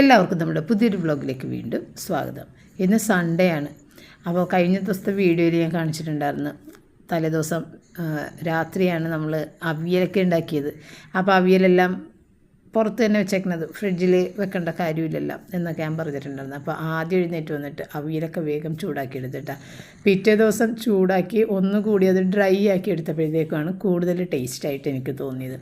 എല്ലാവർക്കും നമ്മുടെ പുതിയൊരു വ്ളോഗിലേക്ക് വീണ്ടും സ്വാഗതം. ഇന്ന് സൺഡേ ആണ്. അപ്പോൾ കഴിഞ്ഞ ദിവസത്തെ വീഡിയോയിൽ ഞാൻ കാണിച്ചിട്ടുണ്ടായിരുന്നു. തലേദിവസം രാത്രിയാണ് നമ്മൾ അവിയലൊക്കെ ഉണ്ടാക്കിയത്. അപ്പോൾ അവിയലെല്ലാം പുറത്ത് തന്നെ വെച്ചേക്കുന്നത് ഫ്രിഡ്ജിൽ വെക്കേണ്ട കാര്യമില്ലല്ലോ എന്നൊക്കെ ഞാൻ പറഞ്ഞിട്ടുണ്ടായിരുന്നു. അപ്പോൾ ആദ്യം എഴുന്നേറ്റ് വന്നിട്ട് അവിയലൊക്കെ വേഗം ചൂടാക്കി എടുത്തിട്ടാ. പിറ്റേ ദിവസം ചൂടാക്കി ഒന്നുകൂടി അത് ഡ്രൈ ആക്കി എടുത്തപ്പോഴത്തേക്കാണ് കൂടുതൽ ടേസ്റ്റായിട്ട് എനിക്ക് തോന്നിയത്.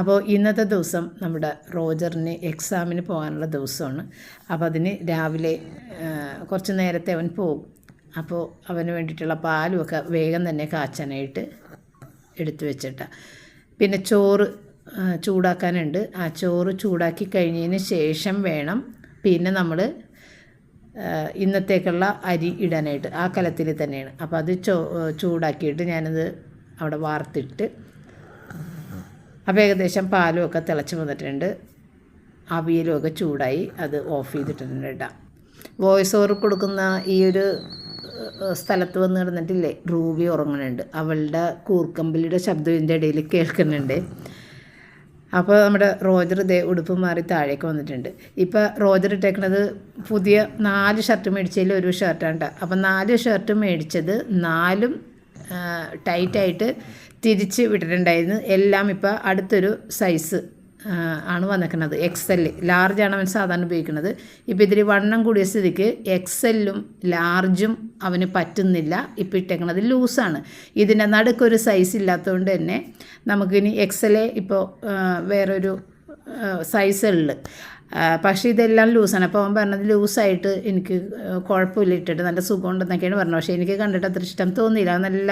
അപ്പോൾ ഇന്നത്തെ ദിവസം നമ്മുടെ റോജറിന് എക്സാമിന് പോകാനുള്ള ദിവസമാണ്. അപ്പോൾ അതിന് രാവിലെ കുറച്ച് നേരത്തെ അവൻ പോകും. അപ്പോൾ അവന് വേണ്ടിയിട്ടുള്ള പാലുമൊക്കെ വേഗം തന്നെ കാച്ചാനായിട്ട് എടുത്തു വെച്ചിട്ടാണ് പിന്നെ ചോറ് ചൂടാക്കാനുണ്ട്. ആ ചോറ് ചൂടാക്കി കഴിഞ്ഞതിന് ശേഷം വേണം പിന്നെ നമ്മൾ ഇന്നത്തേക്കുള്ള അരി ഇടാനായിട്ട്. ആ കലത്തിൽ തന്നെയാണ്. അപ്പോൾ അത് ചോ ചൂടാക്കിയിട്ട് ഞാനത് അവിടെ വാർത്തിട്ട് അപ്പോൾ ഏകദേശം പാലും ഒക്കെ തിളച്ച് വന്നിട്ടുണ്ട്. അവിയലും ഒക്കെ ചൂടായി അത് ഓഫ് ചെയ്തിട്ടുണ്ട് കേട്ടോ. വോയിസ് ഓവർ കൊടുക്കുന്ന ഈ ഒരു സ്ഥലത്ത് വന്ന് കിടന്നിട്ടില്ലേ? റൂബി ഉറങ്ങുന്നുണ്ട്. അവളുടെ കൂർക്കമ്പലിയുടെ ശബ്ദം ഇതിന്റെ ഇടയിൽ കേൾക്കുന്നുണ്ട്. അപ്പോൾ നമ്മുടെ റോജർ ദേ ഉടുപ്പ് മാറി താഴേക്ക് വന്നിട്ടുണ്ട്. ഇപ്പോൾ റോജർ ഇട്ടേക്കണത് പുതിയ നാല് ഷർട്ട് മേടിച്ചതിൽ ഒരു ഷർട്ടാണ് അപ്പോൾ നാല് ഷർട്ട് മേടിച്ചത് നാലും ടൈറ്റായിട്ട് തിരിച്ച് വിട്ടിട്ടുണ്ടായിരുന്നു. എല്ലാം ഇപ്പോൾ അടുത്തൊരു സൈസ് ആണ് വന്നിരിക്കുന്നത്. എക്സൽ ആണ് അവൻ സാധാരണ ഉപയോഗിക്കുന്നത്. ഇപ്പോൾ ഇതിൽ വണ്ണം കൂടിയ സ്ഥിതിക്ക് എക്സലും ലാർജും അവന് പറ്റുന്നില്ല. ഇപ്പോൾ ഇട്ടേക്കുന്നത് ലൂസാണ് ഇതിന്റെ നടുക്കൊരു സൈസ് ഇല്ലാത്തതുകൊണ്ട് തന്നെ നമുക്കിനി എക്സലെ ഇപ്പോൾ വേറൊരു സൈസുകളിൽ പക്ഷേ ഇതെല്ലാം ലൂസാണ്. അപ്പോൾ അവൻ പറഞ്ഞത് ലൂസായിട്ട് എനിക്ക് കുഴപ്പമില്ല ഇട്ടിട്ട് നല്ല സുഖമുണ്ടെന്നൊക്കെയാണ് പറഞ്ഞത്. പക്ഷേ എനിക്ക് കണ്ടിട്ട് അത്ര ഇഷ്ടം തോന്നിയില്ല. അത് നല്ല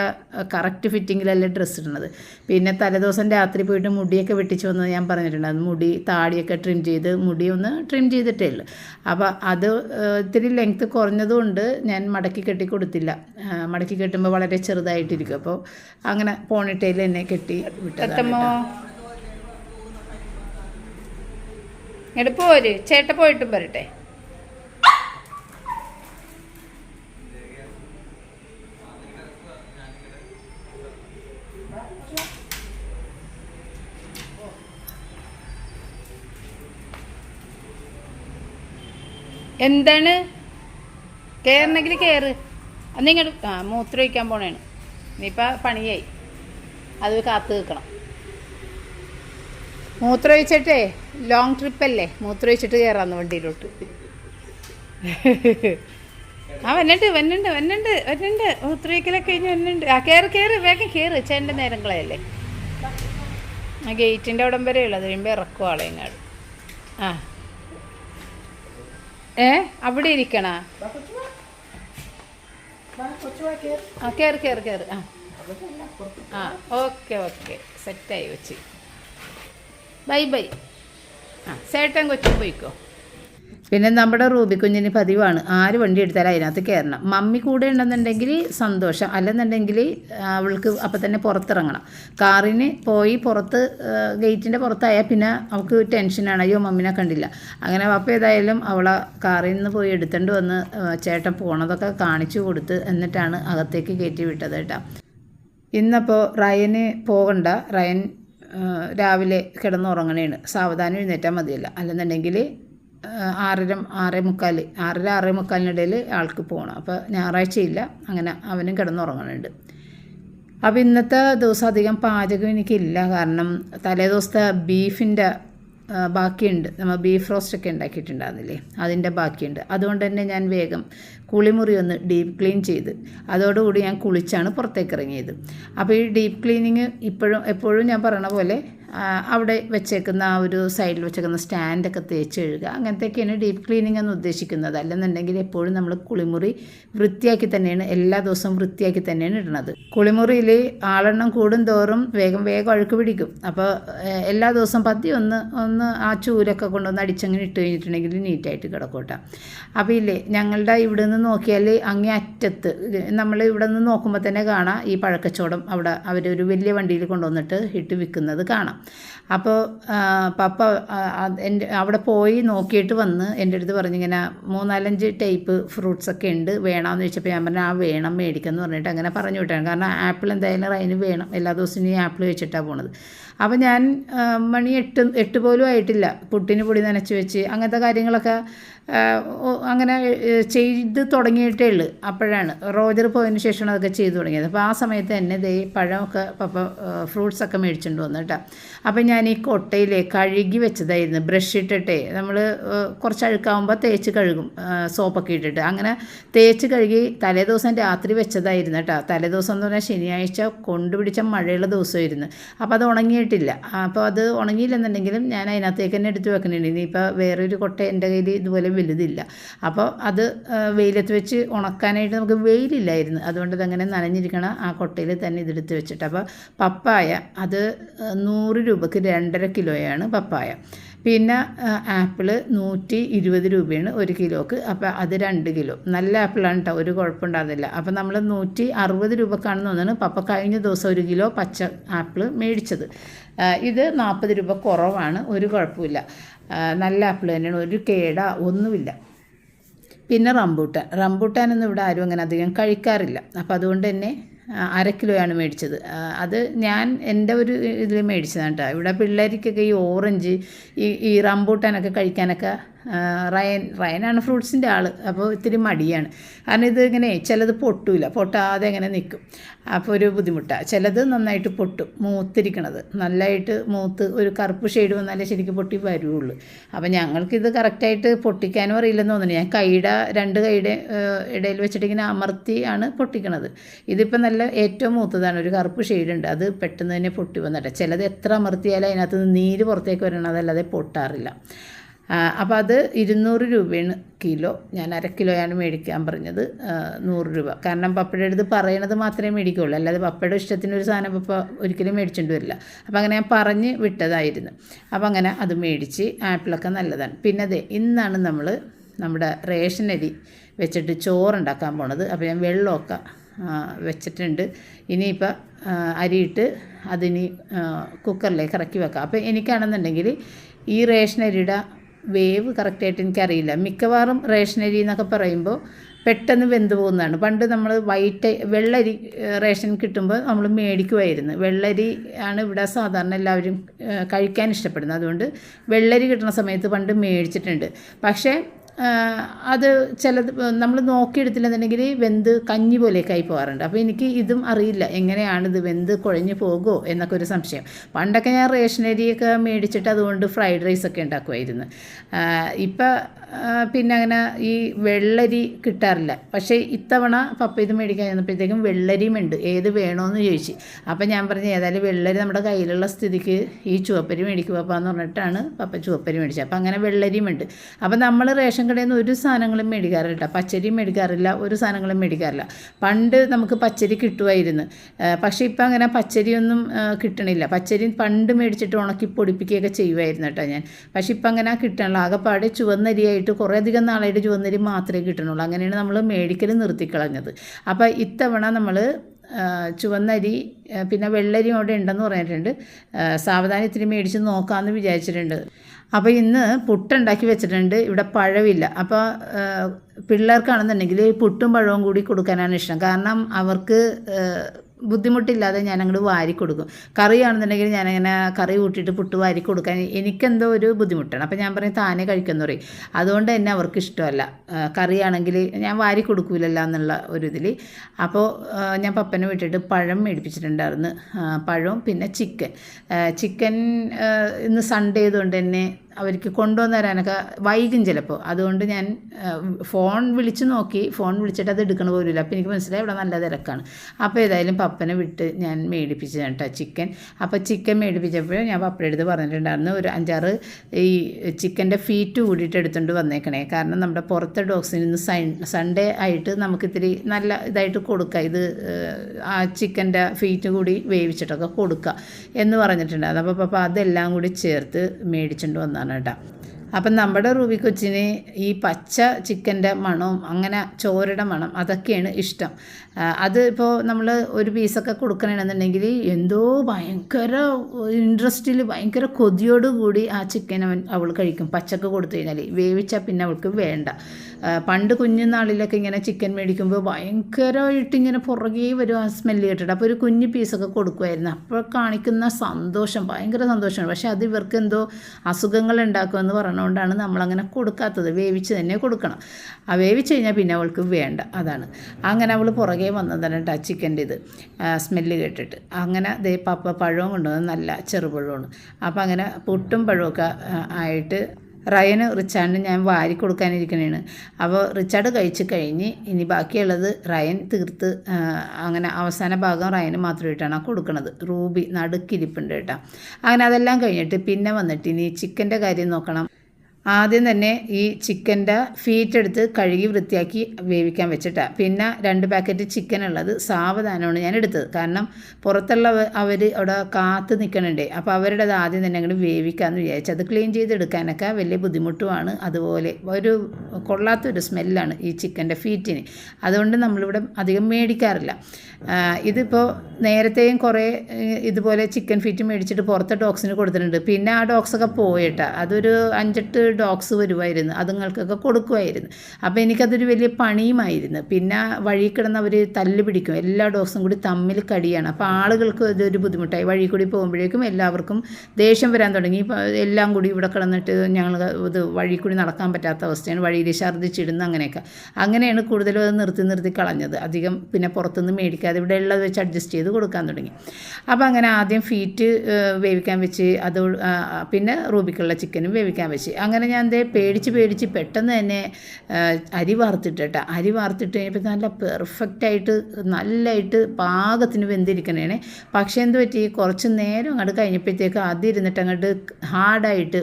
കറക്റ്റ് ഫിറ്റിങ്ങിലല്ലേ ഡ്രസ്സ് ഇടുന്നത്. പിന്നെ തലേദിവസം രാത്രി പോയിട്ട് മുടിയൊക്കെ വെട്ടിച്ച് വന്നത് ഞാൻ പറഞ്ഞിട്ടുണ്ടായിരുന്നു മുടി താടിയൊക്കെ ട്രിം ചെയ്ത് മുടി ഒന്ന് ട്രിം ചെയ്തിട്ടേ ഉള്ളൂ. അപ്പോൾ അത് ഇത്തിരി ലെങ്ത്ത് കുറഞ്ഞതുകൊണ്ട് ഞാൻ മടക്കി കെട്ടി കൊടുത്തില്ല. മടക്കി കെട്ടുമ്പോൾ വളരെ ചെറുതായിട്ടിരിക്കും. അപ്പോൾ അങ്ങനെ പോണിട്ടയിൽ എന്നെ കെട്ടി വിട്ടതാണ് ഇങ്ങോട്ട് പോര്. ചേട്ട പോയിട്ടും വരട്ടെ എന്താണ്? കയറണമെങ്കിൽ കേറ്. അന്ന് ഇങ്ങോട്ട് ആ മൂത്രം ഒഴിക്കാൻ പോണേണ്. ഇനിയിപ്പോൾ പണിയായി. അത് കാത്തു നിൽക്കണം മൂത്രമൊഴിച്ചിട്ടേ ലോങ് ട്രിപ്പല്ലേ മൂത്രമൊഴിച്ചിട്ട് കയറാന്ന് വണ്ടിയിലോട്ട്. ആ വന്നിട്ട് വന്നിട്ട് വന്നിട്ട് വന്നുണ്ട്. മൂത്രമൊഴിക്കലൊക്കെ കഴിഞ്ഞ് വന്നിട്ട് ആ കയറി കയറി വേഗം കയറി ചേന്റെ നേരം കളയല്ലേ ആ ഗേറ്റിന്റെ അവിടം വരെ ഉള്ളത്. കഴിയുമ്പോൾ ഇറക്കും ആളെങ്ങാട് ആ. ഏ? അവിടെ ഇരിക്കണ? ആ കയറി കയറി കയറി ആ. ആ ഓക്കെ ഓക്കെ. സെറ്റായി വെച്ച് ബൈ ബൈ. ആ ചേട്ടൻ കൊച്ചും പോയിക്കോ. പിന്നെ നമ്മുടെ റൂബി കുഞ്ഞിന് പതിവാണ്. ആര് വണ്ടി എടുത്താലും അതിനകത്ത് കയറണം. മമ്മി കൂടെ ഉണ്ടെന്നുണ്ടെങ്കിൽ സന്തോഷം. അല്ലെന്നുണ്ടെങ്കിൽ അവൾക്ക് അപ്പം തന്നെ പുറത്തിറങ്ങണം. കാറിന് പോയി പുറത്ത് ഗേറ്റിന്റെ പുറത്തായാൽ പിന്നെ അവൾക്ക് ടെൻഷനാണ് അയ്യോ മമ്മിനെ കണ്ടില്ല. അങ്ങനെ അപ്പം ഏതായാലും അവളെ കാറിൽ നിന്ന് പോയി എടുത്തുകൊണ്ട് വന്ന് ചേട്ടൻ പോണതൊക്കെ കാണിച്ചു കൊടുത്ത് എന്നിട്ടാണ് അകത്തേക്ക് കയറ്റി വിട്ടത് കേട്ടോ. ഇന്നപ്പോൾ റയന് പോകണ്ട റയൻ രാവിലെ കിടന്നുറങ്ങണേണ്. സാവധാനം എഴുന്നേറ്റാൽ മതിയല്ല. അല്ലെന്നുണ്ടെങ്കിൽ ആറര ആറേ മുക്കാൽ ആറര ആറേ മുക്കാലിനിടയിൽ ആൾക്ക് പോകണം അപ്പോൾ ഞായറാഴ്ചയില്ല. അങ്ങനെ അവനും കിടന്നുറങ്ങണുണ്ട്. അപ്പോൾ ഇന്നത്തെ ദിവസം അധികം പാചകം എനിക്കില്ല. കാരണം തലേ ദിവസത്തെ ബീഫിന്റെ ബാക്കിയുണ്ട്. നമ്മൾ ബീഫ് റോസ്റ്റ് ഒക്കെ ഉണ്ടാക്കിയിട്ടുണ്ടായിരുന്നില്ലേ? അതിന്റെ ബാക്കിയുണ്ട്. അതുകൊണ്ട് തന്നെ ഞാൻ വേഗം കുളിമുറി ഒന്ന് ഡീപ്പ് ക്ലീൻ ചെയ്ത് അതോടുകൂടി ഞാൻ കുളിച്ചാണ് പുറത്തേക്ക് ഇറങ്ങിയത്. അപ്പോൾ ഈ ഡീപ്പ് ക്ലീനിങ് ഇപ്പോഴും എപ്പോഴും ഞാൻ പറയണ പോലെ അവിടെ വെച്ചേക്കുന്ന ആ ഒരു സൈഡിൽ വെച്ചേക്കുന്ന സ്റ്റാൻഡൊക്കെ തേച്ച് കഴുകുക. അങ്ങനത്തെയൊക്കെയാണ് ഡീപ്പ് ക്ലീനിങ് എന്ന് ഉദ്ദേശിക്കുന്നത്. അല്ലെന്നുണ്ടെങ്കിൽ എപ്പോഴും നമ്മൾ കുളിമുറി വൃത്തിയാക്കി തന്നെയാണ് എല്ലാ ദിവസവും വൃത്തിയാക്കി തന്നെയാണ് ഇടുന്നത്. കുളിമുറിയിൽ ആളെണ്ണം കൂടും തോറും വേഗം വേഗം അഴുക്ക് പിടിക്കും. അപ്പോൾ എല്ലാ ദിവസവും പതി ഒന്ന് ഒന്ന് ആ ചൂരൊക്കെ കൊണ്ടുവന്ന് അടിച്ചങ്ങനെ ഇട്ട് കഴിഞ്ഞിട്ടുണ്ടെങ്കിൽ നീറ്റായിട്ട് കിടക്കോട്ടെ അപ്പോൾ ഇല്ലേ ഞങ്ങളുടെ ഇവിടെ നിന്ന് നോക്കിയാൽ അങ്ങേ അറ്റത്ത് നമ്മൾ ഇവിടെ നിന്ന് നോക്കുമ്പോൾ തന്നെ കാണാം ഈ പഴക്കച്ചോടം അവിടെ അവരൊരു വലിയ വണ്ടിയിൽ കൊണ്ടുവന്നിട്ട് ഇട്ട് വിൽക്കുന്നത് കാണാം. അപ്പോൾ പപ്പ എന്റെ അവിടെ പോയി നോക്കിയിട്ട് വന്ന് എന്റെ അടുത്ത് പറഞ്ഞിങ്ങനെ മൂന്നാലഞ്ച് ടൈപ്പ് ഫ്രൂട്ട്സ് ഒക്കെ ഉണ്ട് വേണമെന്ന് ചോദിച്ചപ്പോൾ ഞാൻ പറഞ്ഞു ആ വേണം മേടിക്കാമെന്ന് പറഞ്ഞിട്ട് അങ്ങനെ പറഞ്ഞു വിട്ടാണ്. കാരണം ആപ്പിൾ എന്തായാലും അതിന് വേണം എല്ലാ ദിവസവും ഈ ആപ്പിൾ വെച്ചിട്ടാണ് പോണത്. അപ്പോൾ ഞാൻ മണി എട്ട് എട്ട് പോലും ആയിട്ടില്ല. പുട്ടിന് പൊടി നനച്ച് വെച്ച് അങ്ങനത്തെ കാര്യങ്ങളൊക്കെ അങ്ങനെ ചെയ്ത് തുടങ്ങിയിട്ടേ ഉള്ളൂ. അപ്പോഴാണ്. റോജർ പോയതിന് ശേഷമാണ് അതൊക്കെ ചെയ്തു തുടങ്ങിയത്. അപ്പോൾ ആ സമയത്ത് തന്നെ ദേ പഴമൊക്കെ പപ്പ ഫ്രൂട്ട്സൊക്കെ മേടിച്ചുകൊണ്ട് വന്നു കേട്ടോ. അപ്പോൾ ഞാൻ ഈ കൊട്ടയിലെ കഴുകി വെച്ചതായിരുന്നു. ബ്രഷ് ഇട്ടിട്ടേ. നമ്മൾ കുറച്ച് അഴുക്കാവുമ്പോൾ തേച്ച് കഴുകും സോപ്പൊക്കെ ഇട്ടിട്ട്. അങ്ങനെ തേച്ച് കഴുകി തലേദിവസം രാത്രി വെച്ചതായിരുന്നു കേട്ടോ. തലേദിവസം എന്ന് പറഞ്ഞാൽ ശനിയാഴ്ച കൊണ്ടുപിടിച്ച മഴയുള്ള ദിവസമായിരുന്നു. അപ്പോൾ അത് ഉണങ്ങിയിട്ടില്ല. അപ്പോൾ അത് ഉണങ്ങിയില്ലെന്നുണ്ടെങ്കിലും ഞാൻ അതിനകത്തേക്ക് തന്നെ എടുത്ത് വെക്കുന്നുണ്ട്. ഇനിയിപ്പോൾ വേറൊരു കൊട്ട എന്റെ കയ്യിൽ ഇതുപോലെ വലുതില്ല. അപ്പോൾ അത് വെയിലത്ത് വെച്ച് ഉണക്കാനായിട്ട് നമുക്ക് വെയിലില്ലായിരുന്നു. അതുകൊണ്ട് ഇതങ്ങനെ നനഞ്ഞിരിക്കണ ആ കൊട്ടയിൽ തന്നെ ഇതെടുത്ത് വെച്ചിട്ട്. അപ്പോൾ പപ്പായ അത് നൂറ് രൂപക്ക് രണ്ടര കിലോയാണ് പപ്പായ. പിന്നെ ആപ്പിൾ നൂറ്റി ഇരുപത് രൂപയാണ് ഒരു കിലോക്ക്. അപ്പോൾ അത് രണ്ട് കിലോ. നല്ല ആപ്പിളാണ് കേട്ടോ ഒരു കുഴപ്പമുണ്ടാകുന്നില്ല. അപ്പോൾ നമ്മൾ നൂറ്റി അറുപത് രൂപക്കാണെന്ന് തോന്നുന്നു. പപ്പ കഴിഞ്ഞ ദിവസം ഒരു കിലോ പച്ച ആപ്പിൾ മേടിച്ചത്. ഇത് നാൽപ്പത് രൂപ കുറവാണ് ഒരു കുഴപ്പമില്ല. നല്ല ആപ്പിൾ തന്നെയാണ്. ഒരു കേട ഒന്നുമില്ല. പിന്നെ റംബൂട്ടാൻ. റംബൂട്ടാനൊന്നും ഇവിടെ ആരും അങ്ങനെ അധികം കഴിക്കാറില്ല. അപ്പോൾ അതുകൊണ്ട് തന്നെ അര കിലോയാണ് മേടിച്ചത്. അത് ഞാൻ എന്റെ ഒരു ഇതിൽ മേടിച്ചതാണ് കേട്ടോ. ഇവിടെ പിള്ളേർക്കൊക്കെ ഈ ഓറഞ്ച് ഈ ഈ റംബൂട്ടാനൊക്കെ കഴിക്കാനൊക്കെ റയൻ റയനാണ് ഫ്രൂട്ട്സിന്റെ ആൾ അപ്പോൾ ഇത്തിരി മടിയാണ്. കാരണം ഇത് ഇങ്ങനെ ചിലത് പൊട്ടൂല. പൊട്ടാതെ ഇങ്ങനെ നിൽക്കും അപ്പോൾ ഒരു ബുദ്ധിമുട്ടാണ് ചിലത് നന്നായിട്ട് പൊട്ടും. മൂത്തിരിക്കണത്. നല്ലതായിട്ട് മൂത്ത് ഒരു കറുപ്പ് ഷെയ്ഡ് വന്നാലേ ശരിക്കും പൊട്ടി വരുള്ളൂ അപ്പോൾ ഞങ്ങൾക്കിത് കറക്റ്റായിട്ട് പൊട്ടിക്കാനും അറിയില്ലെന്ന് തോന്നുന്നു. ഞാൻ കൈയുടെ രണ്ട് കൈയുടെ ഇടയിൽ വെച്ചിട്ട് ഇങ്ങനെ അമർത്തി ആണ് പൊട്ടിക്കണത്. ഇതിപ്പോൾ നല്ല ഏറ്റവും മൂത്തതാണ്. ഒരു കറുപ്പ് ഷെയ്ഡ് ഉണ്ട്. അത് പെട്ടെന്ന് തന്നെ പൊട്ടി വന്നിട്ട്. ചിലത് എത്ര അമർത്തിയാലും അതിനകത്ത് നീര് പുറത്തേക്ക് വരണതല്ലാതെ പൊട്ടാറില്ല. അപ്പോൾ അത് ഇരുന്നൂറ് രൂപയാണ് കിലോ. ഞാൻ അര കിലോയാണ് മേടിക്കാൻ പറഞ്ഞത്. നൂറ് രൂപ. കാരണം പപ്പയുടെ അടുത്ത് പറയണത് മാത്രമേ മേടിക്കുകയുള്ളൂ അല്ലാതെ പപ്പയുടെ ഇഷ്ടത്തിന് ഒരു സാധനം പപ്പ ഒരിക്കലും മേടിച്ചിട്ട് വരില്ല. അപ്പോൾ അങ്ങനെ ഞാൻ പറഞ്ഞ് വിട്ടതായിരുന്നു. അപ്പോൾ അങ്ങനെ അത് മേടിച്ച് ആപ്പിളൊക്കെ നല്ലതാണ്. പിന്നെ അതെ ഇന്നാണ് നമ്മൾ നമ്മുടെ റേഷൻ അരി വെച്ചിട്ട് ചോറുണ്ടാക്കാൻ പോണത്. അപ്പോൾ ഞാൻ വെള്ളമൊക്കെ വെച്ചിട്ടുണ്ട്. ഇനിയിപ്പോൾ അരിയിട്ട് അതിനി കുക്കറിലേക്ക് ഇറക്കി വെക്കാം. അപ്പോൾ എനിക്കാണെന്നുണ്ടെങ്കിൽ ഈ റേഷൻ അരിയുടെ വേവ് കറക്റ്റായിട്ട് എനിക്കറിയില്ല. മിക്കവാറും റേഷൻ അരി എന്നൊക്കെ പറയുമ്പോൾ പെട്ടെന്ന് വെന്ത് പോകുന്നതാണ്. പണ്ട് നമ്മൾ വൈറ്റ് വെള്ളരി റേഷൻ കിട്ടുമ്പോൾ നമ്മൾ മേടിക്കുമായിരുന്നു. വെള്ളരി ആണ് ഇവിടെ സാധാരണ എല്ലാവരും കഴിക്കാൻ ഇഷ്ടപ്പെടുന്നത്. അതുകൊണ്ട് വെള്ളരി കിട്ടുന്ന സമയത്ത് പണ്ട് മേടിച്ചിട്ടുണ്ട്. പക്ഷേ അത് ചിലത് നമ്മൾ നോക്കിയെടുത്തില്ലെന്നുണ്ടെങ്കിൽ വെന്ത് കഞ്ഞി പോലെയൊക്കെ ആയി പോകാറുണ്ട്. അപ്പോൾ എനിക്ക് ഇതും അറിയില്ല. എങ്ങനെയാണിത് വെന്ത് കുഴഞ്ഞു പോകുമോ എന്നൊക്കെ ഒരു സംശയം. പണ്ടൊക്കെ ഞാൻ റേഷനരിയൊക്കെ മേടിച്ചിട്ട് അതുകൊണ്ട് ഫ്രൈഡ് റൈസൊക്കെ ഉണ്ടാക്കുമായിരുന്നു. ഇപ്പം പിന്നെ അങ്ങനെ ഈ വെള്ളരി കിട്ടാറില്ല. പക്ഷേ ഇത്തവണ പപ്പ ഇത് മേടിക്കാൻ ചെന്നപ്പോഴത്തേക്കും വെള്ളരിയും ഉണ്ട്. ഏത് വേണമെന്ന് ചോദിച്ചു. അപ്പം ഞാൻ പറഞ്ഞു ഏതായാലും വെള്ളരി നമ്മുടെ കയ്യിലുള്ള സ്ഥിതിക്ക് ഈ ചുവപ്പരി മേടിക്കുക പപ്പ എന്ന് പറഞ്ഞിട്ടാണ് പപ്പ ചുവപ്പരി മേടിച്ചത്. അപ്പം അങ്ങനെ വെള്ളരിയും ഉണ്ട്. അപ്പം നമ്മൾ റേഷൻ കടയിൽ നിന്ന് ഒരു സാധനങ്ങളും മേടിക്കാറില്ല. പച്ചരിയും മേടിക്കാറില്ല ഒരു സാധനങ്ങളും മേടിക്കാറില്ല. പണ്ട് നമുക്ക് പച്ചരി കിട്ടുമായിരുന്നു പക്ഷേ ഇപ്പം അങ്ങനെ പച്ചരിയൊന്നും കിട്ടണില്ല. പച്ചരി പണ്ട് മേടിച്ചിട്ട് ഉണക്കി പൊടിപ്പിക്കുകയൊക്കെ ചെയ്യുമായിരുന്നു കേട്ടോ ഞാൻ. പക്ഷേ ഇപ്പം അങ്ങനെ കിട്ടണില്ല. ആകെപ്പാടെ ചുവന്നരിയായിട്ട് കുറേ അധികം നാളായിട്ട് ചുവന്നരി മാത്രമേ കിട്ടണുള്ളൂ. അങ്ങനെയാണ് നമ്മൾ മേടിക്കൽ നിർത്തിക്കളഞ്ഞത്. അപ്പോൾ ഇത്തവണ നമ്മൾ ചുവന്നരി പിന്നെ വെള്ളരി അവിടെ ഉണ്ടെന്ന് പറഞ്ഞിട്ടുണ്ട്. സാവധാനത്തിന് മേടിച്ച് നോക്കാമെന്ന് വിചാരിച്ചിട്ടുണ്ട്. അപ്പോൾ ഇന്ന് പുട്ടുണ്ടാക്കി വെച്ചിട്ടുണ്ട്. ഇവിടെ പഴമില്ല അപ്പോൾ പിള്ളേർക്കാണെന്നുണ്ടെങ്കിൽ പുട്ടും പഴവും കൂടി കൊടുക്കാനാണ് ഇഷ്ടം. കാരണം അവർക്ക് ബുദ്ധിമുട്ടില്ലാതെ ഞാൻ അങ്ങോട്ട് വാരി കൊടുക്കും കറിയാണെന്നുണ്ടെങ്കിൽ ഞാനങ്ങനെ കറി കൂട്ടിയിട്ട് പുട്ട് വാരി കൊടുക്കാൻ എനിക്കെന്തോ ഒരു ബുദ്ധിമുട്ടാണ്. അപ്പോൾ ഞാൻ പറയും താനെ കഴിക്കുന്ന പറയും. അതുകൊണ്ട് തന്നെ അവർക്ക് ഇഷ്ടമല്ല കറിയാണെങ്കിൽ ഞാൻ വാരി കൊടുക്കൂലല്ലോ എന്നുള്ള ഒരു ഇതിൽ അപ്പോൾ ഞാൻ പപ്പനെ വിട്ടിട്ട് പഴം മേടിപ്പിച്ചിട്ടുണ്ടായിരുന്നു. പഴവും പിന്നെ ചിക്കൻ. ചിക്കൻ ഇന്ന് സൺഡേ ആയതുകൊണ്ട് തന്നെ അവർക്ക് കൊണ്ടുവന്ന് തരാനൊക്കെ വൈകും ചിലപ്പോൾ. അതുകൊണ്ട് ഞാൻ ഫോൺ വിളിച്ച് നോക്കി ഫോൺ വിളിച്ചിട്ട് അത് എടുക്കണ പോലുമില്ല. അപ്പോൾ എനിക്ക് മനസ്സിലായി ഇവിടെ നല്ല തിരക്കാണ്. അപ്പോൾ ഏതായാലും പപ്പനെ വിട്ട് ഞാൻ മേടിപ്പിച്ചു കേട്ടോ ചിക്കൻ. അപ്പോൾ ചിക്കൻ മേടിപ്പിച്ചപ്പോൾ ഞാൻ പപ്പയുടെ അടുത്ത് പറഞ്ഞിട്ടുണ്ടായിരുന്നു ഒരു അഞ്ചാറ് ഈ ചിക്കന്റെ ഫീറ്റ് കൂടിയിട്ട് എടുത്തുകൊണ്ട് വന്നേക്കണേ. കാരണം നമ്മുടെ പുറത്തെ ഡോഗ്സിന് ഇന്ന് സൺ സൺഡേ ആയിട്ട് നമുക്ക് ഇത്തിരി നല്ല ഇതായിട്ട് കൊടുക്കുക ഇത് ആ ചിക്കന്റെ ഫീറ്റ് കൂടി വേവിച്ചിട്ടൊക്കെ കൊടുക്കുക എന്ന് പറഞ്ഞിട്ടുണ്ടായിരുന്നു. അപ്പോൾ പപ്പ അതെല്ലാം കൂടി ചേർത്ത് മേടിച്ചുകൊണ്ട് വന്നതാണ് കേട്ടോ. അപ്പം നമ്മുടെ റൂബി കൊച്ചിന് ഈ പച്ച ചിക്കന്റെ മണവും അങ്ങനെ ചോരയുടെ മണം അതൊക്കെയാണ് ഇഷ്ടം. അത് ഇപ്പോൾ നമ്മൾ ഒരു പീസൊക്കെ കൊടുക്കണമെന്നുണ്ടെങ്കിൽ എന്തോ ഭയങ്കര ഇൻട്രസ്റ്റിൽ ഭയങ്കര കൊതിയോട് കൂടി ആ ചിക്കൻ അവൻ അവൾ കഴിക്കും. പച്ചക്ക് കൊടുത്തു കഴിഞ്ഞാൽ വേവിച്ചാൽ പിന്നെ അവൾക്ക് വേണ്ട. പണ്ട് കുഞ്ഞുനാളിലൊക്കെ ഇങ്ങനെ ചിക്കൻ മേടിക്കുമ്പോൾ ഭയങ്കരമായിട്ട് ഇങ്ങനെ പുറകെ വരും ആ സ്മെല്ല് കേട്ടിട്ട്. അപ്പോൾ ഒരു കുഞ്ഞു പീസൊക്കെ കൊടുക്കുമായിരുന്നു അപ്പോൾ കാണിക്കുന്ന സന്തോഷം ഭയങ്കര സന്തോഷമാണ്. പക്ഷേ അത് ഇവർക്ക് എന്തോ അസുഖങ്ങൾ ഉണ്ടാക്കുമെന്ന് പറഞ്ഞുകൊണ്ടാണ് നമ്മളങ്ങനെ കൊടുക്കാത്തത്. വേവിച്ച് തന്നെ കൊടുക്കണം. ആ വേവിച്ച് കഴിഞ്ഞാൽ പിന്നെ അവൾക്ക് വേണ്ട. അതാണ്. അങ്ങനെ അവൾ പുറകെ വന്നതാണ് കേട്ടോ ചിക്കന്റെ ഇത് സ്മെല്ല് കേട്ടിട്ട്. അങ്ങനെ ദേ പപ്പ പഴവും കൊണ്ടുവന്ന് നല്ല ചെറുപഴമാണ് അപ്പോൾ അങ്ങനെ പുട്ടും പഴമൊക്കെ ആയിട്ട് റയന് റിച്ചാർഡിന് ഞാൻ വാരി കൊടുക്കാനിരിക്കണേണ്. അപ്പോൾ റിച്ചാർഡ് കഴിച്ച് കഴിഞ്ഞ് ഇനി ബാക്കിയുള്ളത് റയൻ തീർത്ത് അങ്ങനെ അവസാന ഭാഗം റയന് മാത്രമായിട്ടാണ് കൊടുക്കുന്നത് റൂബി നടുക്കിരിപ്പുണ്ട് കേട്ടോ അങ്ങനെ അതെല്ലാം കഴിഞ്ഞിട്ട് പിന്നെ വന്നിട്ട് ഇനി ചിക്കന്റെ കാര്യം നോക്കണം. ആദ്യം തന്നെ ഈ ചിക്കന്റെ ഫീറ്റ് എടുത്ത് കഴുകി വൃത്തിയാക്കി വേവിക്കാൻ വെച്ചിട്ടാണ് പിന്നെ രണ്ട് പാക്കറ്റ് ചിക്കൻ ഉള്ളത് സാവധാനമാണ് ഞാൻ എടുത്തത്. കാരണം പുറത്തുള്ള അവർ അവിടെ കാത്ത് നിൽക്കണുണ്ടേ. അപ്പോൾ അവരുടെ അത് ആദ്യം തന്നെ അങ്ങോട്ട് വേവിക്കാമെന്ന് വിചാരിച്ചു. അത് ക്ലീൻ ചെയ്തെടുക്കാനൊക്കെ വലിയ ബുദ്ധിമുട്ടുമാണ്. അതുപോലെ ഒരു കൊള്ളാത്തൊരു സ്മെല്ലാണ് ഈ ചിക്കന്റെ ഫീറ്റിന്. അതുകൊണ്ട് നമ്മളിവിടെ അധികം മേടിക്കാറില്ല. ഇതിപ്പോൾ നേരത്തെയും കുറേ ഇതുപോലെ ചിക്കൻ ഫീറ്റ് മേടിച്ചിട്ട് പുറത്തെ ഡോഗ്സിന് കൊടുത്തിട്ടുണ്ട്. പിന്നെ ആ ഡോഗ്സൊക്കെ പോയിട്ടാണ് അതൊരു അഞ്ചെട്ട് ഡോഗ്സ് വരുമായിരുന്നു അതുങ്ങൾക്കൊക്കെ കൊടുക്കുമായിരുന്നു. അപ്പോൾ എനിക്കതൊരു വലിയ പണിയുമായിരുന്നു. പിന്നെ വഴി കിടന്ന് അവർ തല്ല് പിടിക്കും. എല്ലാ ഡോഗ്സും കൂടി തമ്മിൽ കടിയാണ്. അപ്പോൾ ആളുകൾക്ക് ഇതൊരു ബുദ്ധിമുട്ടായി. വഴി കൂടി പോകുമ്പോഴേക്കും എല്ലാവർക്കും ദേഷ്യം വരാൻ തുടങ്ങി. എല്ലാം കൂടി ഇവിടെ കിടന്നിട്ട് ഞങ്ങൾ ഇത് വഴി കൂടി നടക്കാൻ പറ്റാത്ത അവസ്ഥയാണ്. വഴിയിൽ ഛർദ്ദിച്ചിടുന്ന അങ്ങനെയൊക്കെ. അങ്ങനെയാണ് കൂടുതലും അത് നിർത്തി നിർത്തി കളഞ്ഞത്. അധികം പിന്നെ പുറത്തുനിന്ന് മേടിക്കാതെ ഇവിടെ ഉള്ളത് വെച്ച് അഡ്ജസ്റ്റ് ചെയ്ത് കൊടുക്കാൻ തുടങ്ങി. അപ്പോൾ അങ്ങനെ ആദ്യം ഫീറ്റ് വേവിക്കാൻ വെച്ച് അത് പിന്നെ റൂബിക്കുള്ള ചിക്കനും വേവിക്കാൻ വെച്ച്. അങ്ങനെ ഞാൻ ദേ പേടിച്ച് പേടിച്ച് പെട്ടെന്ന് തന്നെ അരി വാർത്തിട്ട് അരി വാർത്തിട്ട് കഴിഞ്ഞപ്പോൾ നല്ല പെർഫെക്റ്റ് ആയിട്ട് നല്ലതായിട്ട് പാകത്തിന് വെന്തിരിക്കണേ പക്ഷേ എന്ത് പറ്റി? കുറച്ച് നേരം അങ്ങോട്ട് കഴിഞ്ഞപ്പോഴത്തേക്ക് ആദ്യം ഇരുന്നിട്ട് അങ്ങോട്ട് ഹാർഡായിട്ട്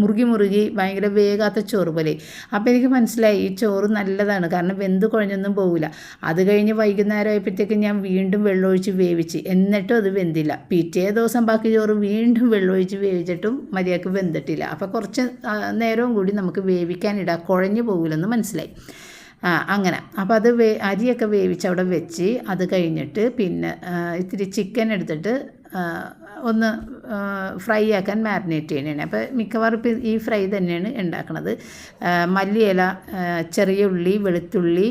മുറുകി മുറുകി ഭയങ്കര വേഗാത്ത ചോറ് പോലെ. അപ്പോൾ എനിക്ക് മനസ്സിലായി ഈ ചോറ് നല്ലതാണ്. കാരണം വെന്ത് കുഴഞ്ഞൊന്നും പോകില്ല അത് കഴിഞ്ഞ് വൈകുന്നേരം ആയപ്പോഴത്തേക്ക് ഞാൻ വീണ്ടും വെള്ളമൊഴിച്ച് വേവിച്ച്. എന്നിട്ടും അത് വെന്തില്ല. പിറ്റേ ദിവസം ബാക്കി ചോറ് വീണ്ടും വെള്ളമൊഴിച്ച് വേവിച്ചിട്ടും മര്യാദയ്ക്ക് വെന്തിട്ടില്ല. അപ്പോൾ കുറച്ച് നേരവും കൂടി നമുക്ക് വേവിക്കാനിടാം കുഴഞ്ഞു പോകില്ലെന്ന് മനസ്സിലായി. അങ്ങനെ. അപ്പോൾ അത് വേ അരിയൊക്കെ വേവിച്ച് അവിടെ വെച്ച് അത് കഴിഞ്ഞിട്ട് പിന്നെ ഇത്തിരി ചിക്കൻ എടുത്തിട്ട് ഒന്ന് ഫ്രൈ ആക്കാൻ മാരിനേറ്റ് ചെയ്യണേ അപ്പോൾ മിക്കവാറും ഇപ്പം ഈ ഫ്രൈ തന്നെയാണ് ഉണ്ടാക്കുന്നത് മല്ലിയില ചെറിയ ഉള്ളി വെളുത്തുള്ളി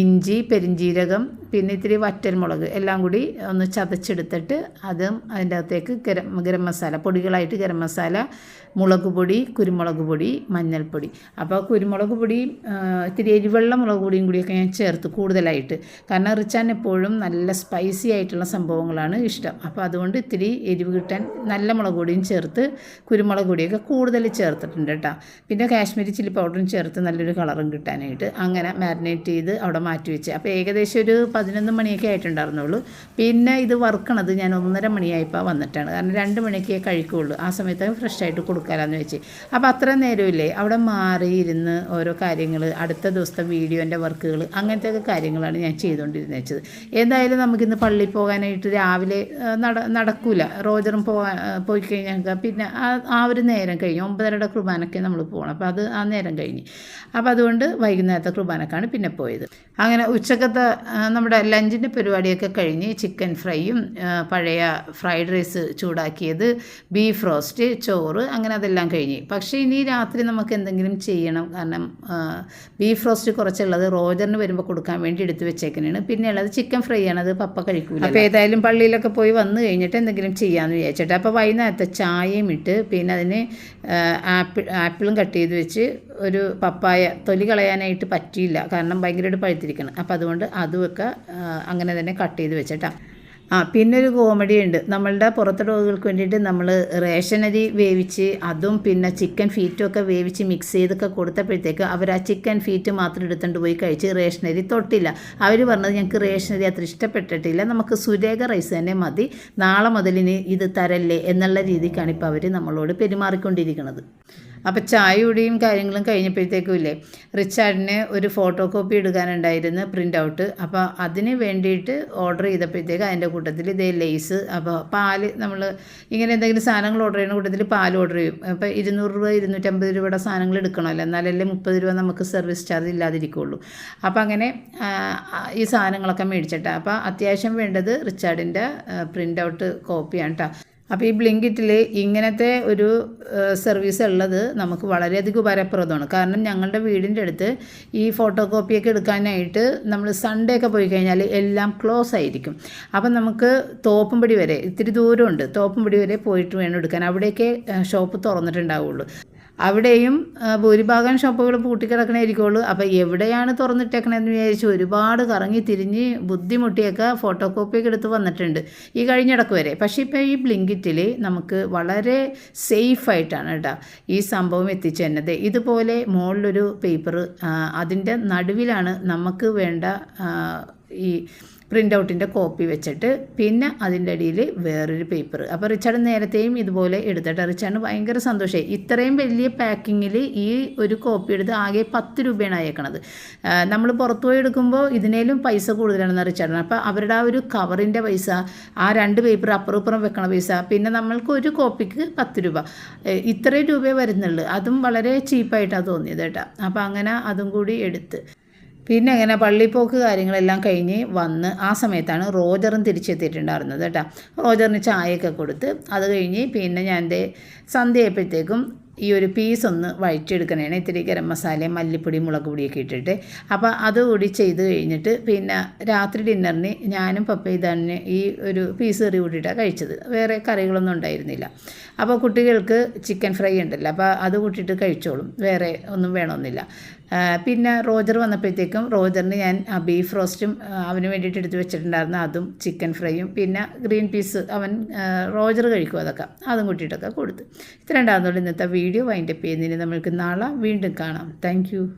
ഇഞ്ചി പെരിഞ്ജീരകം പിന്നെ ഇത്തിരി വറ്റൽമുളക് എല്ലാം കൂടി ഒന്ന് ചതച്ചെടുത്തിട്ട് അതും അതിന്റെ അകത്തേക്ക് ഗരം ഗരം മസാല പൊടികളായിട്ട് ഗരം മസാല മുളക് പൊടി കുരുമുളക് പൊടി മഞ്ഞൾപ്പൊടി. അപ്പോൾ കുരുമുളക് പൊടി ആ, ഇത്തിരി എരിവെള്ള മുളക് പൊടിയും കൂടിയൊക്കെ ഞാൻ ചേർത്ത് കൂടുതലായിട്ട്. കാരണം റിച്ചാൻ എപ്പോഴും നല്ല സ്പൈസി ആയിട്ടുള്ള സംഭവങ്ങളാണ് ഇഷ്ടം. അപ്പോൾ അതുകൊണ്ട് ഇത്തിരി എരിവ് കിട്ടാൻ നല്ല മുളക് പൊടിയും ചേർത്ത് കുരുമുളക് പൊടിയൊക്കെ കൂടുതൽ ചേർത്തിട്ടുണ്ട് കേട്ടോ. പിന്നെ കാശ്മീരി ചില്ലി പൗഡറും ചേർത്ത് നല്ലൊരു കളറും കിട്ടാനായിട്ട് അങ്ങനെ മാരിനേറ്റ് ചെയ്ത് അവിടെ മാറ്റി വെച്ച്. അപ്പോൾ ഏകദേശം ഒരു പതിനൊന്ന് മണിയൊക്കെ ആയിട്ടുണ്ടായിരുന്നുള്ളൂ. പിന്നെ ഇത് വറുക്കണത് ഞാൻ ഒന്നര മണിയായപ്പോൾ വന്നിട്ടാണ്. കാരണം രണ്ട് മണിക്കേ കഴിക്കുകയുള്ളൂ ആ സമയത്ത് ഫ്രഷ് ആയിട്ട് കൊടുക്കാമെന്ന് വെച്ച്. അപ്പോൾ അത്ര നേരമില്ലേ? അവിടെ മാറി ഇരുന്ന് ഓരോ കാര്യങ്ങൾ അടുത്ത ദിവസത്തെ വീഡിയോന്റെ വർക്കുകൾ അങ്ങനത്തെ കാര്യങ്ങളാണ് ഞാൻ ചെയ്തുകൊണ്ടിരുന്നത് എന്തായാലും നമുക്കിന്ന് പള്ളിയിൽ പോകാനായിട്ട് രാവിലെ നട നടക്കൂല. റോജറും പോകാൻ പോയി കഴിഞ്ഞാൽ പിന്നെ ആ ആ ഒരു നേരം കഴിഞ്ഞു ഒമ്പതരയുടെ കുർബാനയ്ക്ക് നമ്മൾ പോകണം അപ്പോൾ അത് ആ നേരം കഴിഞ്ഞ്. അപ്പോൾ അതുകൊണ്ട് വൈകുന്നേരത്തെ കുർബാനക്കാണ് പിന്നെ പോയത്. അങ്ങനെ ഉച്ചക്കത്തെ നമ്മുടെ ലഞ്ചിന്റെ പരിപാടിയൊക്കെ കഴിഞ്ഞ് ചിക്കൻ ഫ്രൈയും പഴയ ഫ്രൈഡ് റൈസ് ചൂടാക്കിയത് ബീഫ് റോസ്റ്റ് ചോറ് അങ്ങനെ അതെല്ലാം കഴിഞ്ഞ്. പക്ഷേ ഇനി രാത്രി നമുക്ക് എന്തെങ്കിലും ചെയ്യണം. കാരണം ബീഫ് റോസ്റ്റ് കുറച്ചുള്ളത് റോജറിന് വരുമ്പോൾ കൊടുക്കാൻ വേണ്ടി എടുത്ത് വെച്ചേക്കുന്നതാണ് പിന്നെയുള്ളത് ചിക്കൻ ഫ്രൈ ആണ്. അത് പപ്പ കഴിക്കൂല അപ്പോൾ ഏതായാലും പള്ളിയിലൊക്കെ പോയി വന്നു കഴിഞ്ഞിട്ട് എന്തെങ്കിലും ചെയ്യാമെന്ന് വിചാരിച്ചിട്ട്. അപ്പോൾ വൈകുന്നേരത്തെ ചായയും ഇട്ട് പിന്നെ അതിന് ആപ്പിൾ ആപ്പിളും കട്ട് ചെയ്ത് വെച്ച് ഒരു പപ്പായ തൊലി കളയാനായിട്ട് പറ്റിയില്ല. കാരണം ഭയങ്കരമായിട്ട് പഴുത്തിരിക്കണം. അപ്പോൾ അതുകൊണ്ട് അതുമൊക്കെ അങ്ങനെ തന്നെ കട്ട് ചെയ്ത് വെച്ചിട്ടാണ് ആ പിന്നെ ഒരു കോമഡി ഉണ്ട്. നമ്മളുടെ പുറത്തെ ഡോഗുകൾക്ക് വേണ്ടിയിട്ട് നമ്മൾ റേഷൻ അരി വേവിച്ച് അതും പിന്നെ ചിക്കൻ ഫീറ്റും ഒക്കെ വേവിച്ച് മിക്സ് ചെയ്തൊക്കെ കൊടുത്തപ്പോഴത്തേക്ക് അവർ ആ ചിക്കൻ ഫീറ്റ് മാത്രം എടുത്തുകൊണ്ട് പോയി കഴിച്ച് റേഷൻ അരി തൊട്ടില്ല. അവർ പറഞ്ഞത് ഞങ്ങൾക്ക് റേഷൻ അരി അത്ര ഇഷ്ടപ്പെട്ടിട്ടില്ല. നമുക്ക് സുരേഖ റൈസ് തന്നെ മതി. നാളെ മുതലിന് ഇത് തരല്ലേ എന്നുള്ള രീതിക്കാണ് ഇപ്പോൾ അവർ നമ്മളോട് പെരുമാറിക്കൊണ്ടിരിക്കുന്നത് അപ്പോൾ ചായ കാര്യങ്ങളും കഴിഞ്ഞപ്പോഴത്തേക്കും ഇല്ലേ റിച്ചാർഡിന് ഒരു ഫോട്ടോ കോപ്പി എടുക്കാനുണ്ടായിരുന്നു പ്രിന്റ് ഔട്ട് അപ്പോൾ അതിന് വേണ്ടിയിട്ട് ഓർഡർ ചെയ്തപ്പോഴത്തേക്ക് അതിന്റെ കൂട്ടത്തിൽ ഇതേ ലേസ് അപ്പോൾ പാൽ നമ്മൾ ഇങ്ങനെ എന്തെങ്കിലും സാധനങ്ങൾ ഓർഡർ ചെയ്യുന്ന കൂട്ടത്തിൽ പാൽ ഓർഡർ ചെയ്യും. അപ്പോൾ ഇരുന്നൂറ് രൂപ ഇരുന്നൂറ്റമ്പത് രൂപയുടെ സാധനങ്ങൾ എടുക്കണമല്ലോ എന്നാലല്ലേ മുപ്പത് രൂപ നമുക്ക് സർവീസ് ചാർജ് ഇല്ലാതിരിക്കുള്ളൂ. അപ്പോൾ അങ്ങനെ ഈ സാധനങ്ങളൊക്കെ മേടിച്ചിട്ടാണ് അപ്പോൾ അത്യാവശ്യം വേണ്ടത് റിച്ചാർഡിന്റെ പ്രിന്റ് ഔട്ട് കോപ്പിയാണ് കേട്ടോ അപ്പോൾ ഈ ബ്ലിങ്കിറ്റിൽ ഇങ്ങനത്തെ ഒരു സർവീസ് ഉള്ളത് നമുക്ക് വളരെയധികം ഉപകാരപ്രദമാണ്. കാരണം ഞങ്ങളുടെ വീടിന്റെ അടുത്ത് ഈ ഫോട്ടോ കോപ്പിയൊക്കെ എടുക്കാനായിട്ട് നമ്മൾ സൺഡേ ഒക്കെ പോയി കഴിഞ്ഞാൽ എല്ലാം ക്ലോസ് ആയിരിക്കും. അപ്പം നമുക്ക് തോപ്പുംപടി വരെ ഇത്തിരി ദൂരമുണ്ട് തോപ്പുംപടി വരെ പോയിട്ട് വേണം എടുക്കാൻ. അവിടെയൊക്കെ ഷോപ്പ് തുറന്നിട്ടുണ്ടാവുള്ളൂ. അവിടെയും ഭൂരിഭാഗം ഷോപ്പുകൾ പൂട്ടിക്കിടക്കണായിരിക്കുള്ളൂ. അപ്പോൾ എവിടെയാണ് തുറന്നിട്ടേക്കണതെന്ന് വിചാരിച്ച് ഒരുപാട് കറങ്ങി തിരിഞ്ഞ് ബുദ്ധിമുട്ടിയൊക്കെ ഫോട്ടോ കോപ്പിയൊക്കെ എടുത്ത് വന്നിട്ടുണ്ട്. ഈ കഴിഞ്ഞിടക്ക് വരെ. പക്ഷേ ഇപ്പോൾ ഈ ബ്ലിങ്കിറ്റിൽ നമുക്ക് വളരെ സേഫായിട്ടാണ് കേട്ടോ ഈ സംഭവം എത്തിച്ചു തന്നത് ഇതുപോലെ മുകളിലൊരു പേപ്പർ അതിന്റെ നടുവിലാണ് നമുക്ക് വേണ്ട ഈ പ്രിന്റ് ഔട്ടിന്റെ കോപ്പി വെച്ചിട്ട് പിന്നെ അതിന്റെ അടിയിൽ വേറൊരു പേപ്പർ. അപ്പോൾ റിച്ചാർഡ് നേരത്തെയും ഇതുപോലെ എടുത്തിട്ട് റിച്ചാർഡിന് ഭയങ്കര സന്തോഷമായി. ഇത്രയും വലിയ പാക്കിങ്ങിൽ ഈ ഒരു കോപ്പി എടുത്ത് ആകെ പത്ത് രൂപയാണ് അയക്കണത്. നമ്മൾ പുറത്തു പോയി എടുക്കുമ്പോൾ ഇതിനേലും പൈസ കൂടുതലാണെന്ന് റിച്ചാർഡിന്. അപ്പോൾ അവരുടെ ആ ഒരു കവറിന്റെ പൈസ ആ രണ്ട് പേപ്പർ അപ്പുറം ഇപ്പുറം വെക്കണ പൈസ പിന്നെ നമ്മൾക്ക് ഒരു കോപ്പിക്ക് പത്ത് രൂപ. ഇത്രയും രൂപയെ വരുന്നുള്ളൂ. അതും വളരെ ചീപ്പായിട്ടാണ് തോന്നിയത് കേട്ടോ. അപ്പോൾ അങ്ങനെ അതും കൂടി എടുത്ത്. പിന്നെ അങ്ങനെ പള്ളിപ്പോക്ക് കാര്യങ്ങളെല്ലാം കഴിഞ്ഞ് വന്ന് ആ സമയത്താണ് റോജറും തിരിച്ചെത്തിയിട്ടുണ്ടായിരുന്നത് കേട്ടോ. റോജറിന് ചായയൊക്കെ കൊടുത്ത് അത് കഴിഞ്ഞ് പിന്നെ ഞാൻ എന്റെ സന്ധ്യയപ്പോഴത്തേക്കും ഈ ഒരു പീസ് ഒന്ന് വഴറ്റിയെടുക്കണേണ്. ഇത്തിരി ഗരം മസാലയും മല്ലിപ്പൊടി മുളക് പൊടിയൊക്കെ ഇട്ടിട്ട്. അപ്പോൾ അതുകൂടി ചെയ്ത് കഴിഞ്ഞിട്ട് പിന്നെ രാത്രി ഡിന്നറിന് ഞാനും പപ്പ തന്നെ ഈ ഒരു പീസ് കറി കൂട്ടിയിട്ടാണ് കഴിച്ചത്. വേറെ കറികളൊന്നും ഉണ്ടായിരുന്നില്ല. അപ്പോൾ കുട്ടികൾക്ക് ചിക്കൻ ഫ്രൈ ഉണ്ടല്ലോ. അപ്പോൾ അത് കൂട്ടിയിട്ട് കഴിച്ചോളും. വേറെ ഒന്നും വേണമെന്നില്ല പിന്നെ റോജർ വന്നപ്പോഴത്തേക്കും റോജറിന് ഞാൻ ബീഫ് റോസ്റ്റും അവന് വേണ്ടിയിട്ട് എടുത്ത് വെച്ചിട്ടുണ്ടായിരുന്നു. അതും ചിക്കൻ ഫ്രൈയും. പിന്നെ ഗ്രീൻ പീസ് അവൻ റോജർ കഴിക്കും അതൊക്കെ. അതും കൂട്ടിയിട്ടൊക്കെ കൊടുത്തു. ഇത്ര ഉണ്ടാകുന്നുള്ളൂ ഇന്നത്തെ വീഡിയോ. വൈൻഡപ്പ് ചെയ്യുന്നതിന് നമ്മൾക്ക് നാളെ വീണ്ടും കാണാം. താങ്ക്